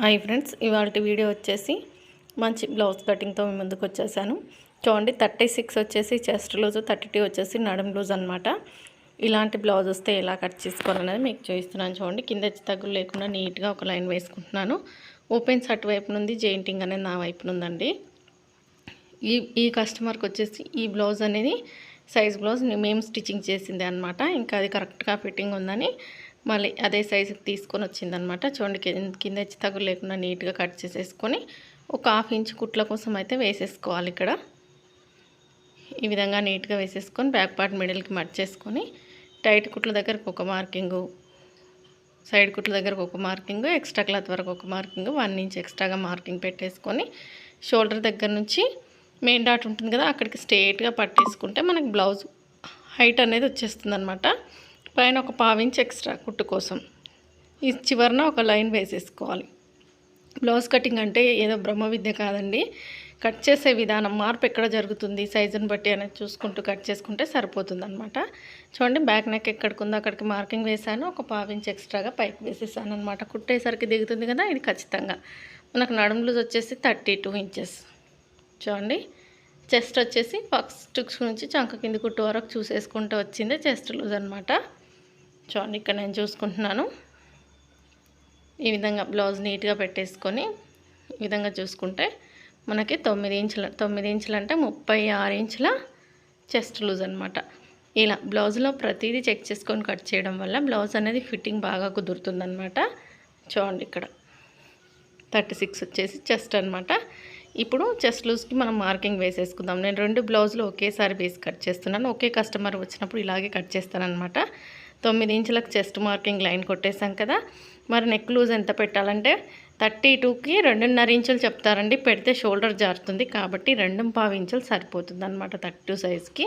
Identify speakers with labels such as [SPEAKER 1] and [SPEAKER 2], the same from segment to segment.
[SPEAKER 1] Hi friends ఇవాళ video వచ్చేసి మంచి బ్లౌజ్ కటింగ్తో మీ ముందుకు వచ్చేసాను. చూడండి థర్టీ సిక్స్ వచ్చేసి చెస్ట్ లూజ్ థర్టీ టూ వచ్చేసి నడుం లూజ్ అనమాట ఇలాంటి బ్లౌజ్ వస్తే ఎలా కట్ చేసుకోవాలనేది మీకు చూపిస్తున్నాను చూడండి. కింద తగ్గులు లేకుండా నీట్గా ఒక లైన్ వేసుకుంటున్నాను. ఓపెన్స్ అటువైపు నుండి జెయింటింగ్ అనేది నా వైపు నుందండి ఈ ఈ కస్టమర్కి వచ్చేసి ఈ బ్లౌజ్ అనేది సైజ్ బ్లౌజ్ మేము స్టిచ్చింగ్ చేసింది అనమాట ఇంకా అది కరెక్ట్గా ఫిట్టింగ్ ఉందని మళ్ళీ అదే సైజుకి తీసుకొని వచ్చిందనమాట. చూడండి కింద కింద వచ్చి తగులు లేకుండా నీట్గా కట్ చేసేసుకొని ఒక హాఫ్ ఇంచ్ కుట్ల కోసం అయితే వేసేసుకోవాలి ఇక్కడ. ఈ విధంగా నీట్గా వేసేసుకొని బ్యాక్ పార్ట్ మిడిల్కి మర్చేసుకొని టైట్ కుట్ల దగ్గరకు ఒక మార్కింగు సైడ్ కుట్ల దగ్గరకు ఒక మార్కింగ్ ఎక్స్ట్రా క్లాత్ వరకు ఒక మార్కింగ్ వన్ ఇంచ్ ఎక్స్ట్రాగా మార్కింగ్ పెట్టేసుకొని షోల్డర్ దగ్గర నుంచి మెయిన్ డాట్ ఉంటుంది కదా అక్కడికి స్ట్రేట్గా పట్టేసుకుంటే మనకి బ్లౌజ్ హైట్ అనేది వచ్చేస్తుంది అనమాట పైన ఒక పావించి ఎక్స్ట్రా కుట్టు కోసం. ఈ చివరన ఒక లైన్ వేసేసుకోవాలి. బ్లౌజ్ కటింగ్ అంటే ఏదో బ్రహ్మ విద్య కాదండి. కట్ చేసే విధానం మార్పు ఎక్కడ జరుగుతుంది సైజుని బట్టి అనేది చూసుకుంటూ కట్ చేసుకుంటే సరిపోతుంది అనమాట చూడండి బ్యాక్ నెక్ ఎక్కడికి ఉందో అక్కడికి మార్కింగ్ వేసాను ఒక పావించి ఎక్స్ట్రాగా పైకి వేసేసాను అనమాట కుట్టేసరికి దిగుతుంది కదా ఇది ఖచ్చితంగా. మనకు నడుము లూజ్ వచ్చేసి థర్టీ టూ ఇంచెస్. చూడండి చెస్ట్ వచ్చేసి ఫస్ట్ నుంచి చంక కింది కుట్టు వరకు చూసేసుకుంటూ వచ్చింది చెస్ట్ లూజ్ అనమాట చూడండి ఇక్కడ నేను చూసుకుంటున్నాను. ఈ విధంగా బ్లౌజ్ నీట్గా పెట్టేసుకొని ఈ విధంగా చూసుకుంటే మనకి తొమ్మిది ఇంచుల తొమ్మిది ఇంచులు అంటే ముప్పై ఆరు ఇంచుల చెస్ట్ లూజ్ అనమాట ఇలా బ్లౌజ్లో ప్రతిదీ చెక్ చేసుకొని కట్ చేయడం వల్ల బ్లౌజ్ అనేది ఫిట్టింగ్ బాగా కుదురుతుందనమాట చూడండి ఇక్కడ థర్టీ సిక్స్ వచ్చేసి చెస్ట్ అనమాట ఇప్పుడు చెస్ట్ లూజ్కి మనం మార్కింగ్ వేసేసుకుందాం. నేను రెండు బ్లౌజులు ఒకేసారి వేసి కట్ చేస్తున్నాను. ఒకే కస్టమర్ వచ్చినప్పుడు ఇలాగే కట్ చేస్తానమాట తొమ్మిది ఇంచులకు చెస్ట్ మార్కింగ్ లైన్ కొట్టేసాం కదా. మరి నెక్ లూజ్ ఎంత పెట్టాలంటే థర్టీ టూకి రెండున్నర ఇంచులు చెప్తారండి. పెడితే షోల్డర్ జారుతుంది కాబట్టి రెండు పావు ఇంచులు సరిపోతుంది అనమాట థర్టీ టూ సైజ్కి.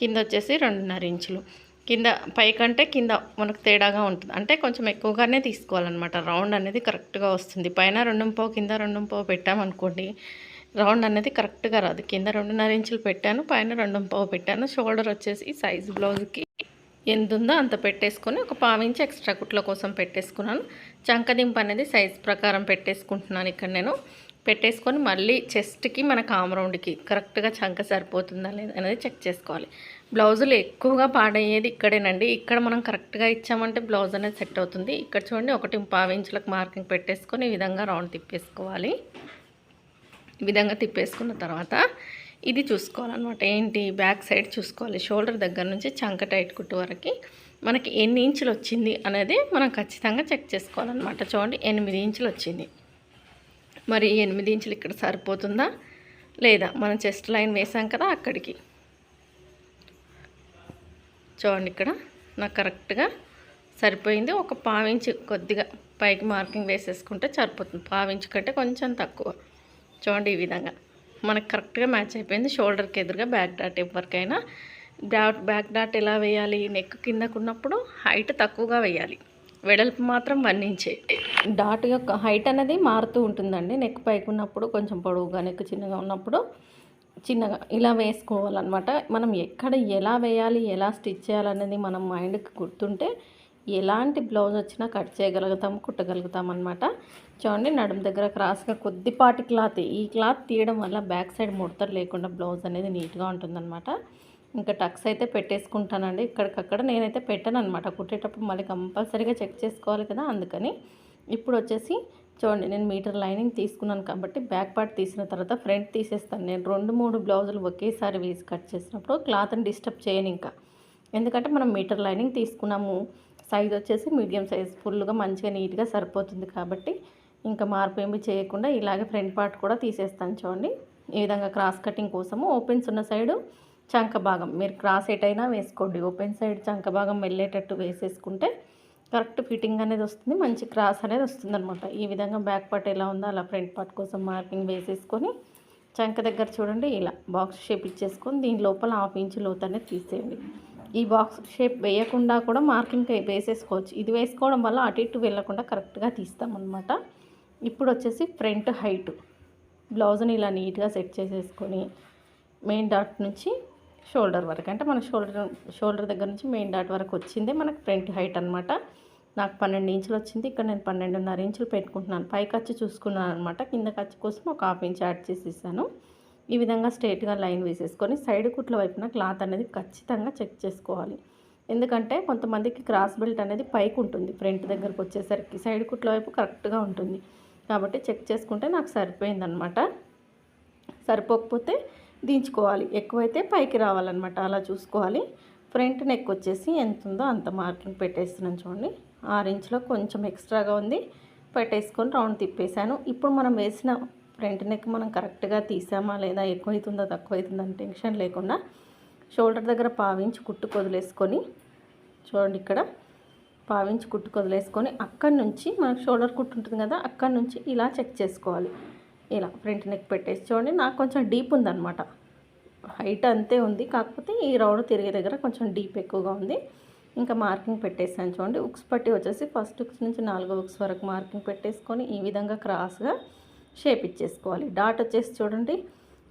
[SPEAKER 1] కింద వచ్చేసి రెండున్నర ఇంచులు. కింద పైకంటే కింద మనకు తేడాగా ఉంటుంది. అంటే కొంచెం ఎక్కువగానే తీసుకోవాలన్నమాట. రౌండ్ అనేది కరెక్ట్గా వస్తుంది. పైన రెండు పావు కింద రెండు పావు పెట్టామనుకోండి రౌండ్ అనేది కరెక్ట్గా రాదు. కింద రెండున్నర ఇంచులు పెట్టాను పైన రెండు పావు పెట్టాను. షోల్డర్ వచ్చేసి సైజ్ బ్లౌజ్కి ఎంత ఉందో అంత పెట్టేసుకొని ఒక పావించి ఎక్స్ట్రా కుట్ల కోసం పెట్టేసుకున్నాను. చంకదింపు అనేది సైజ్ ప్రకారం పెట్టేసుకుంటున్నాను ఇక్కడ నేను. పెట్టేసుకొని మళ్ళీ చెస్ట్కి మన కామరౌండ్కి కరెక్ట్గా చంక సరిపోతుందా లేదా అనేది చెక్ చేసుకోవాలి. బ్లౌజులు ఎక్కువగా పాడయ్యేది ఇక్కడేనండి. ఇక్కడ మనం కరెక్ట్గా ఇచ్చామంటే బ్లౌజ్ అనేది సెట్ అవుతుంది. ఇక్కడ చూడండి ఒకటి పావించులకు మార్కింగ్ పెట్టేసుకొని ఈ విధంగా రౌండ్ తిప్పేసుకోవాలి. ఈ విధంగా తిప్పేసుకున్న తర్వాత ఇది చూసుకోవాలన్నమాట. ఏంటి? బ్యాక్ సైడ్ చూసుకోవాలి. షోల్డర్ దగ్గర నుంచి చంక టైట్ కుట్టు వరకు మనకి ఎన్ని ఇంచులు వచ్చింది అనేది మనం ఖచ్చితంగా చెక్ చేసుకోవాలన్నమాట. చూడండి ఎనిమిది ఇంచులు వచ్చింది. మరి ఎనిమిది ఇంచులు ఇక్కడ సరిపోతుందా? లేదా? మనం చెస్ట్ లైన్ వేసాం కదా అక్కడికి. చూడండి ఇక్కడ నాకు కరెక్ట్గా సరిపోయింది. ఒక పావించి కొద్దిగా పైకి మార్కింగ్ వేసేసుకుంటే సరిపోతుంది. పావించి కంటే కొంచెం తక్కువ. చూడండి ఈ విధంగా. మనకు కరెక్ట్గా మ్యాచ్ అయిపోయింది. షోల్డర్కి ఎదురుగా బ్యాక్ డాట్ ఎవరికైనా. డాట్ బ్యాక్ డాట్ ఎలా వేయాలి? నెక్ కిందకు ఉన్నప్పుడు హైట్ తక్కువగా వేయాలి. వెడల్పు మాత్రం వన్ ఇంచే. డాట్ యొక్క హైట్ అనేది మారుతూ ఉంటుందండి. నెక్ పైకి ఉన్నప్పుడు కొంచెం పొడవుగా నెక్ చిన్నగా ఉన్నప్పుడు చిన్నగా ఇలా వేసుకోవాలన్నమాట. మనం ఎక్కడ ఎలా వేయాలి ఎలా స్టిచ్ చేయాలనేది మనం మైండ్కి గుర్తుంటే ఎలాంటి బ్లౌజ్ వచ్చినా కట్ చేయగలుగుతాం కుట్టగలుగుతాం అనమాట చూడండి నడుము దగ్గర క్రాస్గా కొద్దిపాటి క్లాత్. ఈ క్లాత్ తీయడం వల్ల బ్యాక్ సైడ్ ముడతలు లేకుండా బ్లౌజ్ అనేది నీట్గా ఉంటుందన్నమాట. ఇంకా టక్స్ అయితే పెట్టేసుకుంటానండి. ఇక్కడికక్కడ నేనైతే పెట్టాను అనమాట కుట్టేటప్పుడు మళ్ళీ కంపల్సరీగా చెక్ చేసుకోవాలి కదా అందుకని ఇప్పుడు వచ్చేసి చూడండి నేను మీటర్ లైనింగ్ తీసుకున్నాను కాబట్టి బ్యాక్ పార్ట్ తీసిన తర్వాత ఫ్రంట్ తీసేస్తాను. నేను రెండు మూడు బ్లౌజులు ఒకేసారి వేసి కట్ చేసినప్పుడు క్లాత్ని డిస్టర్బ్ చేయను ఇంకా. ఎందుకంటే మనం మీటర్ లైనింగ్ తీసుకున్నాము. సైజ్ వచ్చేసి మీడియం సైజ్ ఫుల్గా మంచిగా నీట్గా సరిపోతుంది కాబట్టి ఇంకా మార్పు ఏమి చేయకుండా ఇలాగే ఫ్రంట్ పార్ట్ కూడా తీసేస్తాను చూడండి. ఈ విధంగా క్రాస్ కటింగ్ కోసము ఓపెన్స్ ఉన్న సైడు చంక భాగం మీరు క్రాస్ ఎటైనా వేసుకోండి. ఓపెన్ సైడ్ చంక భాగం వెళ్ళేటట్టు వేసేసుకుంటే కరెక్ట్ ఫిట్టింగ్ అనేది వస్తుంది మంచి క్రాస్ అనేది వస్తుంది అనమాట ఈ విధంగా బ్యాక్ పార్ట్ ఎలా ఉందో అలా ఫ్రంట్ పార్ట్ కోసం మార్కింగ్ వేసేసుకొని చంక దగ్గర చూడండి ఇలా బాక్స్ షేప్ ఇచ్చేసుకొని దీని లోపల హాఫ్ ఇంచ్ లోతు అనేది తీసేయండి. ఈ బాక్స్ షేప్ వేయకుండా కూడా మార్కింగ్ వేసేసుకోవచ్చు. ఇది వేసుకోవడం వల్ల అటు ఇటు వెళ్ళకుండా కరెక్ట్గా తీస్తామన్నమాట. ఇప్పుడు వచ్చేసి ఫ్రంట్ హైట్. బ్లౌజ్ని ఇలా నీట్గా సెట్ చేసేసుకొని మెయిన్ డాట్ నుంచి షోల్డర్ వరకు. అంటే మన షోల్డర్ షోల్డర్ దగ్గర నుంచి మెయిన్ డాట్ వరకు వచ్చిందే మనకు ఫ్రంట్ హైట్ అనమాట నాకు పన్నెండు ఇంచులు వచ్చింది. ఇక్కడ నేను పన్నెండున్నర ఇంచులు పెట్టుకుంటున్నాను. పై ఖర్చు చూసుకున్నాను అనమాట కింద ఖర్చు కోసం ఒక హాఫ్ ఇంచ్ యాడ్ చేసేసాను. ఈ విధంగా స్ట్రైట్గా లైన్ వేసేసుకొని సైడ్ కుట్ల వైపున క్లాత్ అనేది ఖచ్చితంగా చెక్ చేసుకోవాలి. ఎందుకంటే కొంతమందికి క్రాస్ బెల్ట్ అనేది పైకి ఉంటుంది. ఫ్రంట్ దగ్గరకు వచ్చేసరికి సైడ్ కుట్ల వైపు కరెక్ట్గా ఉంటుంది. కాబట్టి చెక్ చేసుకుంటే నాకు సరిపోయిందనమాట సరిపోకపోతే దించుకోవాలి. ఎక్కువైతే పైకి రావాలన్నమాట. అలా చూసుకోవాలి. ఫ్రంట్ నెక్ వచ్చేసి ఎంత ఉందో అంత మార్కింగ్ పెట్టేస్తున్నాను చూడండి. ఆరు ఇంచులో కొంచెం ఎక్స్ట్రాగా ఉంది. పెట్టేసుకొని రౌండ్ తిప్పేశాను. ఇప్పుడు మనం వేసిన ఫ్రంట్ నెక్ మనం కరెక్ట్గా తీసామా లేదా ఎక్కువ అవుతుందా తక్కువ అవుతుందా అని టెన్షన్ లేకుండా షోల్డర్ దగ్గర పావించి కుట్టు కొదిలేసుకొని చూడండి ఇక్కడ పావించి కుట్టు కొదిలేసుకొని అక్కడి నుంచి మనకు షోల్డర్ కుట్టు ఉంటుంది కదా అక్కడి నుంచి ఇలా చెక్ చేసుకోవాలి. ఇలా ఫ్రంట్ నెక్ పెట్టేసి చూడండి నాకు కొంచెం డీప్ ఉందన్నమాట. హైట్ అంతే ఉంది కాకపోతే ఈ రౌండ్ తిరిగే దగ్గర కొంచెం డీప్ ఎక్కువగా ఉంది. ఇంకా మార్కింగ్ పెట్టేసాను చూడండి ఉక్స్ పట్టి వచ్చేసి ఫస్ట్ ఉక్స్ నుంచి నాలుగో ఉక్స్ వరకు మార్కింగ్ పెట్టేసుకొని ఈ విధంగా క్రాస్గా షేప్ ఇచ్చేసుకోవాలి. డాట్ వచ్చేసి చూడండి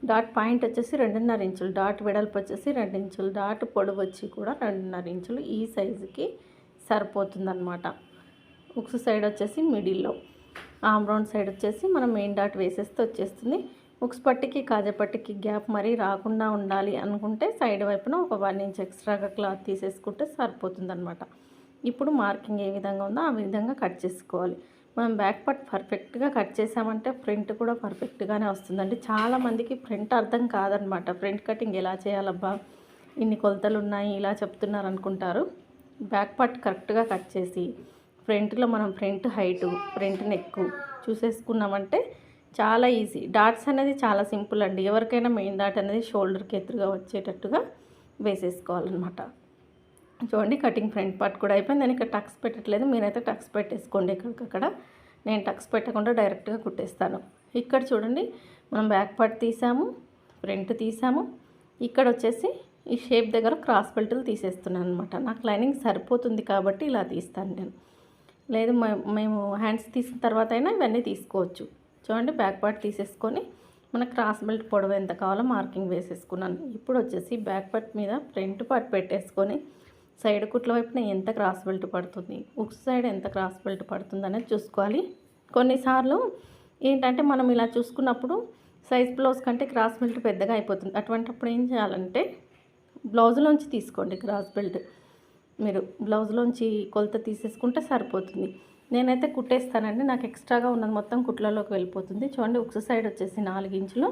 [SPEAKER 1] డాట్ పాయింట్ వచ్చేసి రెండున్నర ఇంచులు డాట్ వెడల్పు వచ్చేసి రెండు ఇంచులు డాట్ పొడవు వచ్చి కూడా రెండున్నర ఇంచులు ఈ సైజుకి సరిపోతుందన్నమాట. ఉక్స్ సైడ్ వచ్చేసి మిడిల్లో ఆమ్ రౌండ్ సైడ్ వచ్చేసి మనం మెయిన్ డాట్ వేసేస్తే వచ్చేస్తుంది. ఉక్స్ పట్టికి కాజపట్టికి గ్యాప్ మరీ రాకుండా ఉండాలి అనుకుంటే సైడ్ వైపున ఒక వన్ ఇంచ్ ఎక్స్ట్రాగా క్లాత్ తీసేసుకుంటే సరిపోతుందన్నమాట. ఇప్పుడు మార్కింగ్ ఏ విధంగా ఉందో ఆ విధంగా కట్ చేసుకోవాలి. మనం బ్యాక్ పార్ట్ పర్ఫెక్ట్గా కట్ చేసామంటే ఫ్రంట్ కూడా పర్ఫెక్ట్గానే వస్తుందండి. చాలామందికి ఫ్రంట్ అర్థం కాదనమాట. ఫ్రంట్ కటింగ్ ఎలా చేయాలబ్బా? ఇన్ని కొలతలు ఉన్నాయి ఇలా చెప్తున్నారు అనుకుంటారు. బ్యాక్ పార్ట్ కరెక్ట్గా కట్ చేసి ఫ్రంట్లో మనం ఫ్రంట్ హైటు ఫ్రంట్ నెక్ చూసేసుకున్నామంటే చాలా ఈజీ. డాట్స్ అనేది చాలా సింపుల్ అండి. ఎవరికైనా మెయిన్ డాట్ అనేది షోల్డర్కి ఎదురుగా వచ్చేటట్టుగా వేసేసుకోవాలన్నమాట. చూడండి కటింగ్ ఫ్రంట్ పార్ట్ కూడా అయిపోయింది. నేను ఇక్కడ టక్స్ పెట్టట్లేదు. మీరైతే టక్స్ పెట్టేసుకోండి ఎక్కడికక్కడ. నేను టక్స్ పెట్టకుండా డైరెక్ట్గా కుట్టేస్తాను. ఇక్కడ చూడండి మనం బ్యాక్ పార్ట్ తీసాము ఫ్రంట్ తీసాము. ఇక్కడ వచ్చేసి ఈ షేప్ దగ్గర క్రాస్ బెల్ట్లు తీసేస్తున్నాను అనమాట నాకు లైనింగ్ సరిపోతుంది కాబట్టి ఇలా తీస్తాను నేను. లేదు మేము హ్యాండ్స్ తీసిన తర్వాత అయినా ఇవన్నీ తీసుకోవచ్చు. చూడండి బ్యాక్ పార్ట్ తీసేసుకొని మన క్రాస్ బెల్ట్ పొడవు ఎంత కావాలో మార్కింగ్ వేసేసుకున్నాను. ఇప్పుడు వచ్చేసి బ్యాక్ పార్ట్ మీద ఫ్రంట్ పార్ట్ పెట్టేసుకొని సైడ్ కుట్ల వైపున ఎంత క్రాస్ బెల్ట్ పడుతుంది ఉక్స్ సైడ్ ఎంత క్రాస్ బెల్ట్ పడుతుంది అనేది చూసుకోవాలి. కొన్నిసార్లు ఏంటంటే మనం ఇలా చూసుకున్నప్పుడు సైజ్ బ్లౌజ్ కంటే క్రాస్ బెల్ట్ పెద్దగా అయిపోతుంది. అటువంటిప్పుడు ఏం చేయాలంటే బ్లౌజ్లోంచి తీసుకోండి క్రాస్ బెల్ట్. మీరు బ్లౌజ్లోంచి కొలత తీసేసుకుంటే సరిపోతుంది. నేనైతే కుట్టేస్తానండి నాకు ఎక్స్ట్రాగా ఉన్నది మొత్తం కుట్లలోకి వెళ్ళిపోతుంది. చూడండి ఉక్స్ సైడ్ వచ్చేసి నాలుగు ఇంచులు.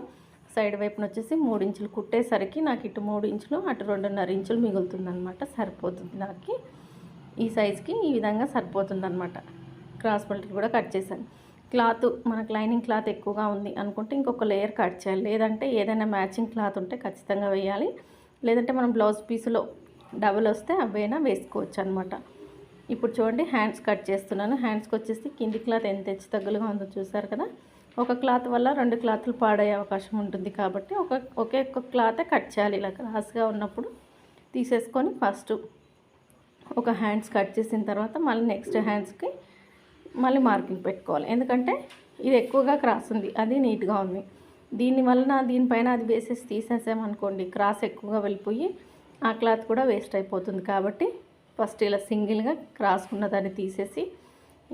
[SPEAKER 1] సైడ్ వైపున వచ్చేసి మూడు ఇంచులు కుట్టేసరికి నాకు ఇటు మూడు ఇంచులు అటు రెండున్నర ఇంచులు మిగులుతుందనమాట సరిపోతుంది నాకు. ఈ సైజ్కి ఈ విధంగా సరిపోతుంది అనమాట క్రాస్ బెల్ట్ కూడా కట్ చేశాను. క్లాత్ మనకు లైనింగ్ క్లాత్ ఎక్కువగా ఉంది అనుకుంటే ఇంకొక లేయర్ కట్ చేయాలి. లేదంటే ఏదైనా మ్యాచింగ్ క్లాత్ ఉంటే ఖచ్చితంగా వేయాలి. లేదంటే మనం బ్లౌజ్ పీసులో డబుల్ వస్తే అవైనా వేసుకోవచ్చు అనమాట ఇప్పుడు చూడండి హ్యాండ్స్ కట్ చేస్తున్నాను. హ్యాండ్స్కి వచ్చేసి కింది క్లాత్ ఎంత హెచ్చు తగ్గులుగా ఉందో చూసారు కదా? ఒక క్లాత్ వల్ల రెండు క్లాత్లు పాడయ్యే అవకాశం ఉంటుంది కాబట్టి ఒక ఒకే ఒక్క క్లాతే కట్ చేయాలి. ఇలా క్రాస్గా ఉన్నప్పుడు తీసేసుకొని ఫస్ట్ ఒక హ్యాండ్స్ కట్ చేసిన తర్వాత మళ్ళీ నెక్స్ట్ హ్యాండ్స్కి మళ్ళీ మార్కింగ్ పెట్టుకోవాలి. ఎందుకంటే ఇది ఎక్కువగా క్రాస్ ఉంది అది నీట్గా ఉంది. దీని వలన దీనిపైన అది వేసేసి తీసేసామనుకోండి క్రాస్ ఎక్కువగా వెళ్ళిపోయి ఆ క్లాత్ కూడా వేస్ట్ అయిపోతుంది కాబట్టి ఫస్ట్ ఇలా సింగిల్గా క్రాస్ ఉన్నదాన్ని తీసేసి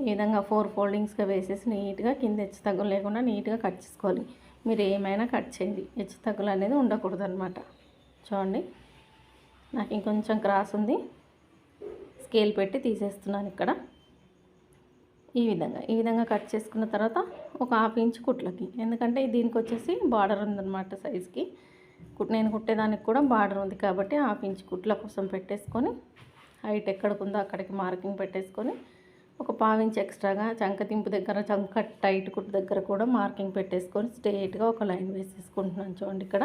[SPEAKER 1] ఈ విధంగా ఫోర్ ఫోల్డింగ్స్గా వేసేసి నీట్గా కింద హెచ్చు తగ్గులు లేకుండా నీట్గా కట్ చేసుకోవాలి. మీరు ఏమైనా కట్ చేయండి. హెచ్చు తగ్గులు అనేది ఉండకూడదు అనమాట చూడండి. నాకు ఇంకొంచెం క్రాస్ ఉంది. స్కేల్ పెట్టి తీసేస్తున్నాను ఇక్కడ. ఈ విధంగా. ఈ విధంగా కట్ చేసుకున్న తర్వాత ఒక హాఫ్ ఇంచ్ కుట్లకి. ఎందుకంటే దీనికి వచ్చేసి బార్డర్ ఉందన్నమాట సైజ్కి. నేను కుట్టేదానికి కూడా బార్డర్ ఉంది కాబట్టి హాఫ్ ఇంచ్ కుట్ల కోసం పెట్టేసుకొని హైట్ ఎక్కడికి ఉందో అక్కడికి మార్కింగ్ పెట్టేసుకొని ఒక పావించి ఎక్స్ట్రాగా చంకతింపు దగ్గర చంక టైట్ కుట్టు దగ్గర కూడా మార్కింగ్ పెట్టేసుకొని స్ట్రేట్గా ఒక లైన్ వేసేసుకుంటున్నాను చూడండి ఇక్కడ.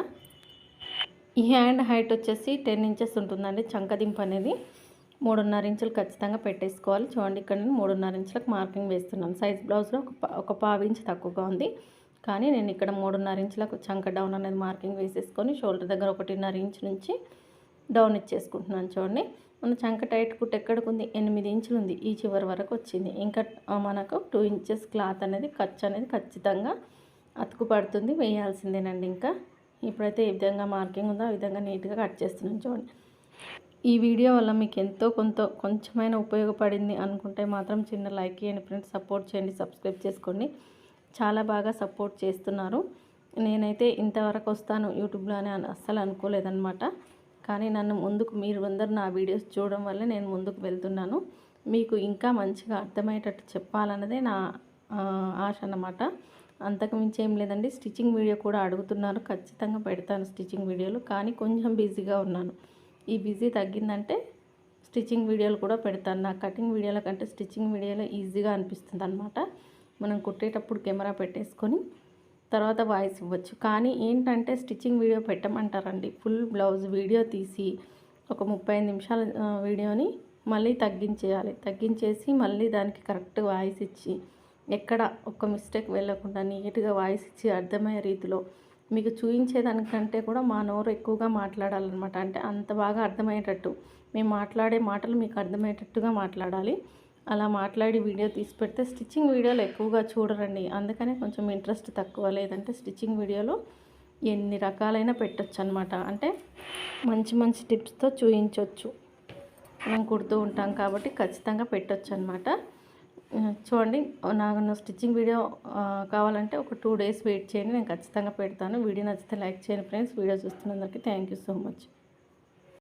[SPEAKER 1] ఈ హ్యాండ్ హైట్ వచ్చేసి టెన్ ఇంచెస్ ఉంటుందండి చంకదింపు అనేది. మూడున్నర ఇంచులు ఖచ్చితంగా పెట్టేసుకోవాలి. చూడండి ఇక్కడ నేను మూడున్నర ఇంచులకు మార్కింగ్ వేస్తున్నాను. సైజ్ బ్లౌజ్లో ఒక ఒక పావు ఇంచు తక్కువగా ఉంది. కానీ నేను ఇక్కడ మూడున్నర ఇంచులకు చంక డౌన్ అనేది మార్కింగ్ వేసేసుకొని షోల్డర్ దగ్గర ఒకటిన్నర ఇంచ్ నుంచి డౌన్ ఇచ్చేసుకుంటున్నాను చూడండి. మన చంక టైట్ కుట్ ఎక్కడికి ఉంది ఎనిమిది ఇంచులు ఉంది ఈ చివరి వరకు వచ్చింది. ఇంకా మనకు టూ ఇంచెస్ క్లాత్ అనేది ఖర్చు అనేది ఖచ్చితంగా అతుకు పడుతుంది వేయాల్సిందేనండి ఇంకా. ఇప్పుడైతే ఈ విధంగా మార్కింగ్ ఉందో ఆ విధంగా నీట్గా కట్ చేస్తున్నాను చూడండి. ఈ వీడియో వల్ల మీకు ఎంతో కొంత కొంచెమైనా ఉపయోగపడింది అనుకుంటే మాత్రం చిన్న లైక్ చేయండి ఫ్రెండ్స్. సపోర్ట్ చేయండి. సబ్స్క్రైబ్ చేసుకోండి. చాలా బాగా సపోర్ట్ చేస్తున్నారు. నేనైతే ఇంతవరకు వస్తాను యూట్యూబ్లో అని అస్సలు అనుకోలేదన్నమాట. కానీ నన్ను ముందుకు మీరు అందరు నా వీడియోస్ చూడడం వల్ల నేను ముందుకు వెళ్తున్నాను. మీకు ఇంకా మంచిగా అర్థమయ్యేటట్టు చెప్పాలన్నదే నా ఆశ అన్నమాట. అంతకు మించి ఏం లేదండి. స్టిచ్చింగ్ వీడియో కూడా అడుగుతున్నారు. ఖచ్చితంగా పెడతాను స్టిచ్చింగ్ వీడియోలు. కానీ కొంచెం బిజీగా ఉన్నాను. ఈ బిజీ తగ్గిందంటే స్టిచ్చింగ్ వీడియోలు కూడా పెడతాను. నా కటింగ్ వీడియోల కంటే స్టిచ్చింగ్ వీడియోలో ఈజీగా అనిపిస్తుంది అనమాట మనం కుట్టేటప్పుడు కెమెరా పెట్టేసుకొని తర్వాత వాయిస్ ఇవ్వచ్చు. కానీ ఏంటంటే స్టిచ్చింగ్ వీడియో పెట్టమంటారండి. ఫుల్ బ్లౌజ్ వీడియో తీసి ఒక ముప్పై ఐదు నిమిషాల వీడియోని మళ్ళీ తగ్గించేయాలి. తగ్గించేసి మళ్ళీ దానికి కరెక్ట్ వాయిస్ ఇచ్చి ఎక్కడ ఒక్క మిస్టేక్ వెళ్ళకుండా నీట్గా వాయిస్ ఇచ్చి అర్థమయ్యే రీతిలో మీకు చూపించేదానికంటే కూడా మా నోరు ఎక్కువగా మాట్లాడాలన్నమాట. అంటే అంత బాగా అర్థమయ్యేటట్టు. మేము మాట్లాడే మాటలు మీకు అర్థమయ్యేటట్టుగా మాట్లాడాలి. అలా మాట్లాడి వీడియో తీసి పెడితే స్టిచ్చింగ్ వీడియోలు ఎక్కువగా చూడరండి. అందుకనే కొంచెం ఇంట్రెస్ట్ తక్కువ. లేదంటే స్టిచ్చింగ్ వీడియోలో ఎన్ని రకాలైన పెట్టొచ్చు అనమాట అంటే మంచి మంచి టిప్స్తో చూయించవచ్చు మనం కుడుతూ ఉంటాం కాబట్టి ఖచ్చితంగా పెట్టొచ్చు అనమాట చూడండి నాకు స్టిచ్చింగ్ వీడియో కావాలంటే ఒక టూ డేస్ వెయిట్ చేయండి. నేను ఖచ్చితంగా పెడతాను. వీడియో నచ్చితే లైక్ చేయండి ఫ్రెండ్స్. వీడియో చూస్తున్నందుకు థ్యాంక్ యూ సో మచ్.